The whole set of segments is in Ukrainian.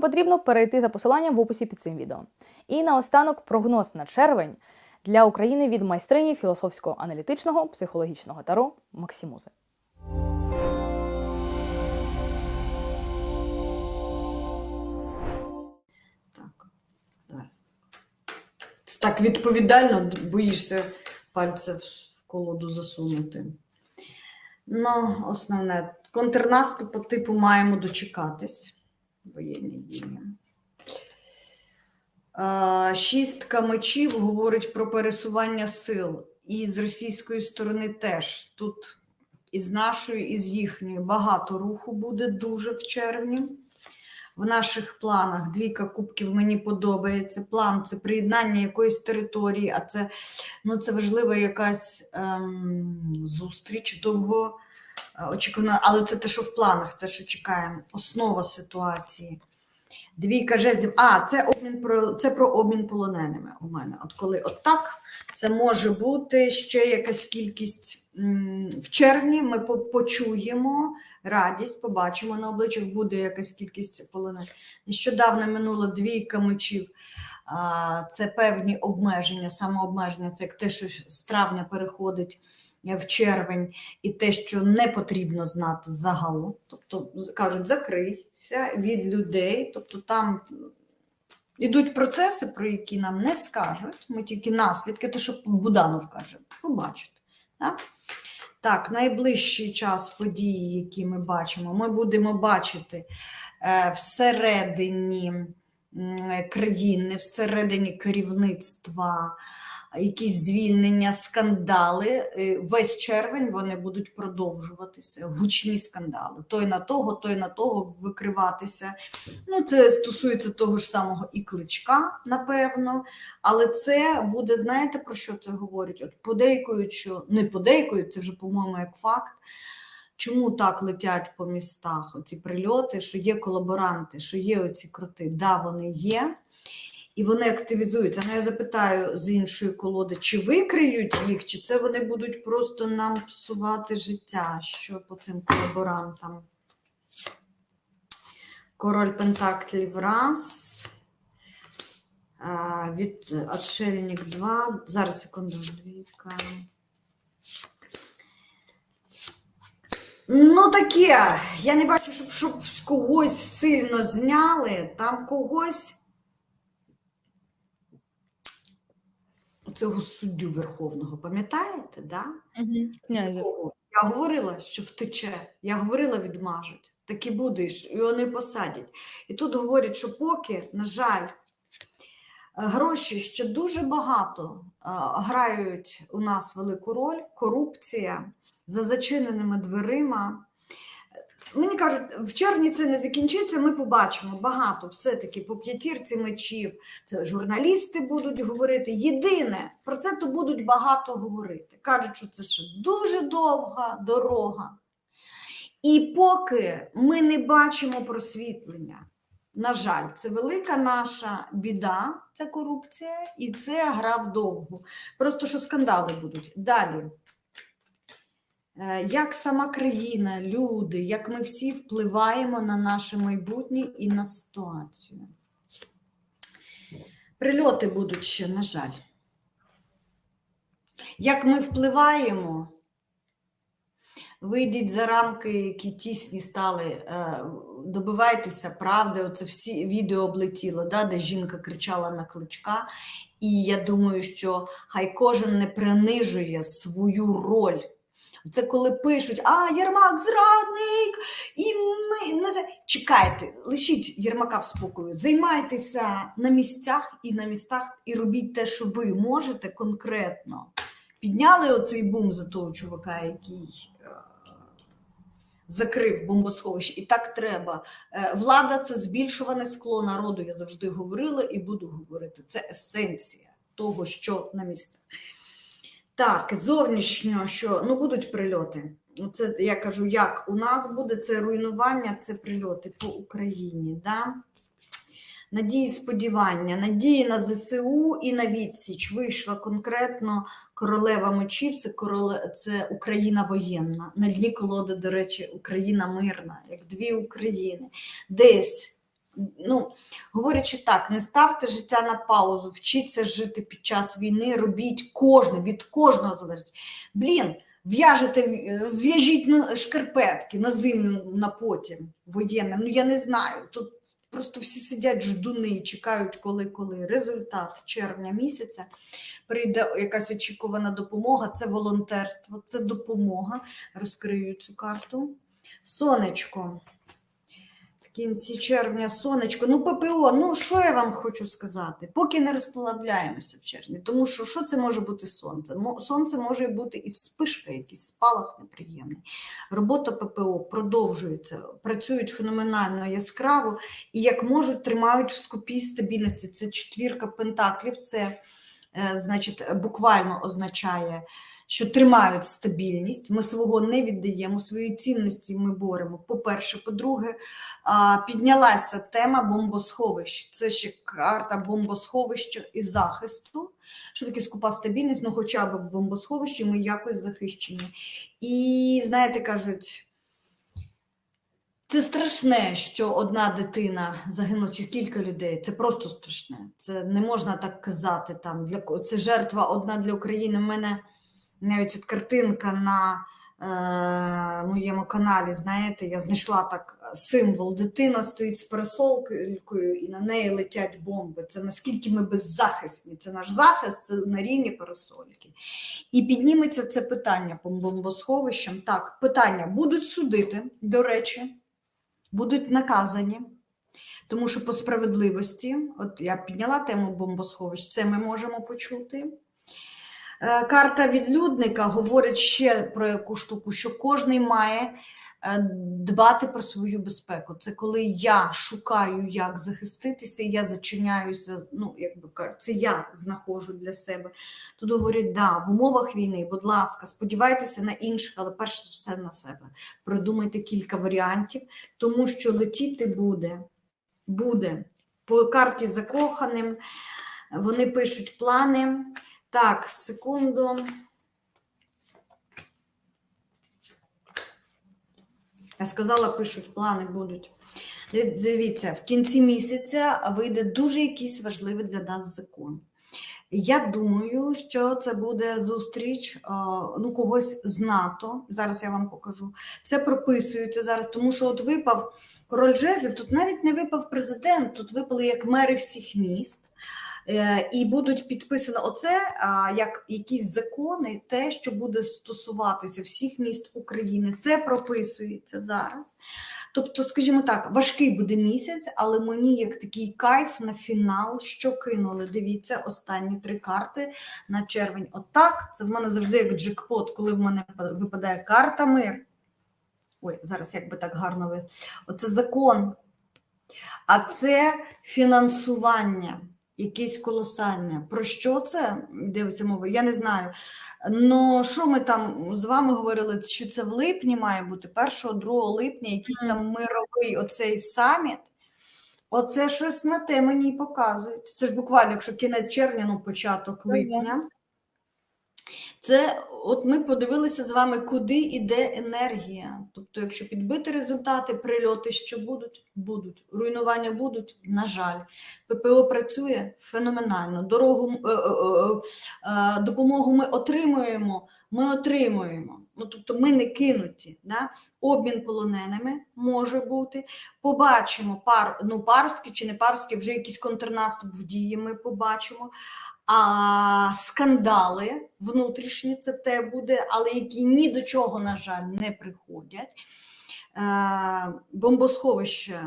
Потрібно перейти за посиланням в описі під цим відео. І наостанок прогноз на червень для України від майстрині філософського аналітичного психологічного таро Максимузи. Так, зараз. Так відповідально боїшся пальця в колоду засунути. Ну, основне, контрнаступу типу маємо дочекатись. Воєнні дії. Шістка мечів говорить про пересування сил. І з російської сторони теж. Тут і з нашої, і з їхньої багато руху буде дуже в червні в наших планах. Двійка кубків мені подобається. План це приєднання якоїсь території, а це, ну, це важлива якась ем, зустріч довго е, очікувана, але це те, що в планах, те, що чекаємо, основа ситуації. Двійка жезлів. А, це обмін про це про обмін полоненими у мене. От коли от це може бути ще якась кількість в червні. Ми почуємо радість, побачимо на обличчях, буде якась кількість полонених. Нещодавно минула двійка мечів. Це певні обмеження, самообмеження, це як те, що з травня переходить в червень, і те, що не потрібно знати загалом. Тобто кажуть, закрийся від людей. Тобто там ідуть процеси, про які нам не скажуть. Ми тільки наслідки, те, що Буданов каже, побачите. Так? Так, найближчий час події, які ми бачимо, ми будемо бачити е, всередині країни, всередині керівництва, якісь звільнення, скандали. Е, Весь червень вони будуть продовжуватися, гучні скандали. Той на того, той на того викриватися. Ну, це стосується того ж самого і кличка, напевно. Але це буде, знаєте, про що це говорить? От подейкують, що не подейкують, це вже, по-моєму, як факт. Чому так летять по містах оці прильоти, що є колаборанти, що є оці кроти? Да, вони є, і вони активізуються. Ну, я запитаю з іншої колоди, чи викриють їх, чи це вони будуть просто нам псувати життя, що по цим колаборантам. Король Пентаклів раз. А, від Отшельник 2. Зараз секунду, двійка. Ну, таке. Я не бачу, щоб, щоб з когось сильно зняли. Там когось. Цього суддю Верховного, пам'ятаєте, да? Такого. Я говорила, що втече. Я говорила, відмажуть. Так і буде, і вони посадять. І тут говорять, що поки, на жаль, гроші ще дуже багато грають у нас велику роль, корупція за зачиненими дверима. Мені кажуть, в червні це не закінчиться, ми побачимо багато все-таки по п'ятірці мечів. Це журналісти будуть говорити. Єдине, про це то будуть багато говорити. Кажуть, що це ще дуже довга дорога. І поки ми не бачимо просвітлення, на жаль, це велика наша біда, це корупція, і це гра вдовгу. Просто що скандали будуть. Далі. Е, Як сама країна, люди, як ми всі впливаємо на наше майбутнє і на ситуацію. Прильоти будуть ще, на жаль. Як ми впливаємо, вийдіть за рамки, які тісні стали, е, добивайтеся правди. Оце всі відео облетіло, да, де жінка кричала на кличка. І я думаю, що хай кожен не принижує свою роль. Це коли пишуть, а Єрмак зрадник, і ми за- чекайте, лишіть Єрмака в спокою, займайтеся на місцях і на містах, і робіть те, що ви можете конкретно. Підняли оцей бум за того чувака, який е, закрив бомбосховище, і так треба. Е, влада це збільшуване скло народу. Я завжди говорила і буду говорити. Це есенція того, що на місцях. Так, зовнішньо, що ну будуть прильоти. Це я кажу, як у нас буде це руйнування, це прильоти по Україні. Да? Надії, сподівання, надії на ЗСУ і на відсіч. Вийшла конкретно королева мечів, це короле... це Україна воєнна. На дні колоди, до речі, Україна мирна, як дві України. Десь ну, говорячи так, не ставте життя на паузу, вчіться жити під час війни, робіть кожне, від кожного залежить. Блін, в'яжете, зв'яжіть шкарпетки на зиму на потім воєнним. Ну я не знаю. Тут просто всі сидять ждуни чекають, коли коли. Результат червня місяця прийде якась очікувана допомога. Це волонтерство, це допомога. Розкрию цю карту. Сонечко. Кінці червня сонечко. Ну, ППО, ну що я вам хочу сказати? Поки не розплавляємося в червні. Тому що що це може бути сонце? Сонце може бути і вспишка, якийсь спалах неприємний. Робота ППО продовжується, працюють феноменально яскраво і як можуть, тримають в скупі стабільності. Це четвірка пентаклів, це е, значить, буквально означає що тримають стабільність. Ми свого не віддаємо, свої цінності ми боремо. По-перше, по-друге, піднялася тема бомбосховищ. Це ще карта бомбосховища і захисту. Що таке скупа стабільність? Ну, хоча б в бомбосховищі ми якось захищені. І знаєте, кажуть. Це страшне, що одна дитина загинула чи кілька людей. Це просто страшне. Це не можна так казати. Там для це жертва одна для України. У мене навіть от картинка на е, моєму каналі. Знаєте, я знайшла так символ. Дитина стоїть з парасолкою, і на неї летять бомби. Це наскільки ми беззахисні. Це наш захист, це на рівні парасольки. І підніметься це питання по бомбосховищам. Так, питання будуть судити, до речі, будуть наказані. Тому що по справедливості, от я підняла тему бомбосховищ, це ми можемо почути. Е, Карта відлюдника говорить ще про яку штуку, що кожен має е, дбати про свою безпеку. Це коли я шукаю, як захиститися, я зачиняюся. Ну, як би кажуть, це я знаходжу для себе. Тут говорять, да, в умовах війни, будь ласка, сподівайтеся на інших, але перш за все на себе. Продумайте кілька варіантів, тому що летіти буде. Буде. По карті закоханим. Вони пишуть плани. Так, секунду. Я сказала, пишуть, плани будуть. Дивіться, в кінці місяця вийде дуже якийсь важливий для нас закон. Я думаю, що це буде зустріч е, ну, когось з НАТО. Зараз я вам покажу. Це прописується зараз, тому що от випав король жезлів, тут навіть не випав президент, тут випали як мери всіх міст. Е, І будуть підписано оце як якісь закони, те, що буде стосуватися всіх міст України. Це прописується зараз. Тобто, скажімо так, важкий буде місяць, але мені як такий кайф на фінал, що кинули. Дивіться, останні три карти на червень. Отак, це в мене завжди як джекпот, коли в мене випадає карта мир. Ой, зараз як би так гарно ви. Оце закон. А це фінансування якесь колосальне. Про що це дивиться мова? Я не знаю. Ну, що ми там з вами говорили, що це в липні має бути, 1-2 липня, якийсь там мировий оцей саміт. Оце щось на те мені й показують. Це ж буквально, якщо кінець червня, ну початок липня. Це от ми подивилися з вами, куди йде енергія. Тобто, якщо підбити результати, прильоти ще будуть, будуть. Руйнування будуть, на жаль. ППО працює феноменально. Дорогу е, е, е, е, допомогу ми отримуємо. Ми отримуємо. Ну, тобто ми не кинуті. Да? Обмін полоненими може бути. Побачимо пар, ну, паростки чи не паростки, вже якийсь контрнаступ в дії ми побачимо. А скандали внутрішні це те буде, але які ні до чого, на жаль, не приходять. Е, бомбосховище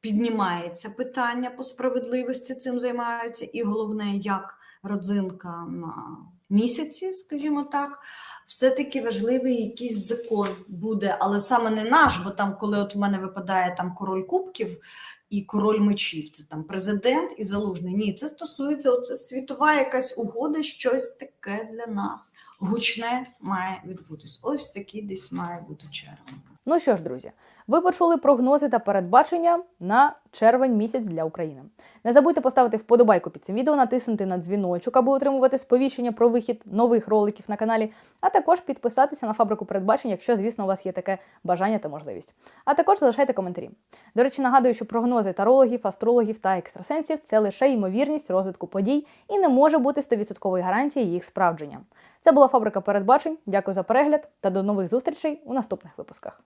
піднімається питання по справедливості, цим займаються, і головне, як родзинка на місяці, скажімо так, все-таки важливий якийсь закон буде, але саме не наш, бо там, коли от в мене випадає там король кубків і король мечів, це там президент і залужний. Ні, це стосується оце світова якась угода, щось таке для нас. гучне має відбутись. Ось такий десь має бути червень. Ну що ж, друзі, ви почули прогнози та передбачення на червень місяць для України. Не забудьте поставити вподобайку під цим відео, натиснути на дзвіночок, аби отримувати сповіщення про вихід нових роликів на каналі, а також підписатися на фабрику передбачень, якщо, звісно, у вас є таке бажання та можливість. А також залишайте коментарі. До речі, нагадую, що прогнози тарологів, астрологів та екстрасенсів це лише ймовірність розвитку подій і не може бути 100% гарантії їх справдження. Це була фабрика передбачень. Дякую за перегляд та до нових зустрічей у наступних випусках.